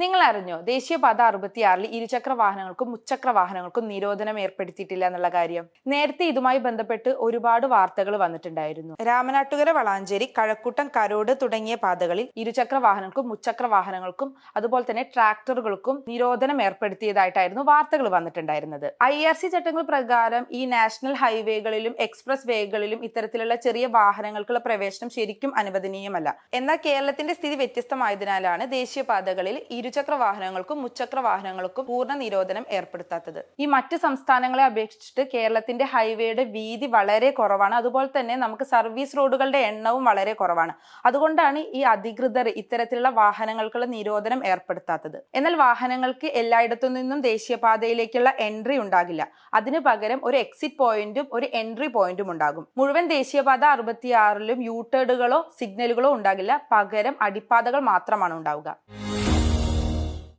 നിങ്ങൾ അറിഞ്ഞോ ദേശീയപാത അറുപത്തിയാറിൽ ഇരുചക്ര വാഹനങ്ങൾക്കും മുച്ചക്ര വാഹനങ്ങൾക്കും നിരോധനം ഏർപ്പെടുത്തിയിട്ടില്ല എന്നുള്ള കാര്യം. നേരത്തെ ഇതുമായി ബന്ധപ്പെട്ട് ഒരുപാട് വാർത്തകൾ വന്നിട്ടുണ്ടായിരുന്നു. രാമനാട്ടുകര വളാഞ്ചേരി കഴക്കൂട്ടം കരോട് തുടങ്ങിയ പാതകളിൽ ഇരുചക്ര വാഹനങ്ങൾക്കും മുച്ചക്ര വാഹനങ്ങൾക്കും അതുപോലെ തന്നെ ട്രാക്ടറുകൾക്കും നിരോധനം ഏർപ്പെടുത്തിയതായിട്ടായിരുന്നു വാർത്തകൾ വന്നിട്ടുണ്ടായിരുന്നത്. ഐ ആർ സി ചട്ടങ്ങൾ പ്രകാരം ഈ നാഷണൽ ഹൈവേകളിലും എക്സ്പ്രസ് വേകളിലും ഇത്തരത്തിലുള്ള ചെറിയ വാഹനങ്ങൾക്കുള്ള പ്രവേശനം ശരിക്കും അനുവദനീയമല്ല. എന്നാൽ കേരളത്തിന്റെ സ്ഥിതി വ്യത്യസ്തമായതിനാലാണ് ദേശീയപാതകളിൽ ഇരുചക്ര വാഹനങ്ങൾക്കും മുച്ചക്ര വാഹനങ്ങൾക്കും പൂർണ നിരോധനം ഏർപ്പെടുത്താത്തത്. ഈ മറ്റ് സംസ്ഥാനങ്ങളെ അപേക്ഷിച്ചിട്ട് കേരളത്തിന്റെ ഹൈവേയുടെ വീതി വളരെ കുറവാണ്. അതുപോലെ തന്നെ നമുക്ക് സർവീസ് റോഡുകളുടെ എണ്ണവും വളരെ കുറവാണ്. അതുകൊണ്ടാണ് ഈ അധികൃതർ ഇത്തരത്തിലുള്ള വാഹനങ്ങൾക്കുള്ള നിരോധനം ഏർപ്പെടുത്താത്തത്. എന്നാൽ വാഹനങ്ങൾക്ക് എല്ലായിടത്തു നിന്നും ദേശീയപാതയിലേക്കുള്ള എൻട്രി ഉണ്ടാകില്ല. അതിനു പകരം ഒരു എക്സിറ്റ് പോയിന്റും ഒരു എൻട്രി പോയിന്റും ഉണ്ടാകും. മുഴുവൻ ദേശീയപാത അറുപത്തിയാറിലും യൂട്ടേഡുകളോ സിഗ്നലുകളോ ഉണ്ടാകില്ല. പകരം അടിപ്പാതകൾ മാത്രമാണ് ഉണ്ടാവുക.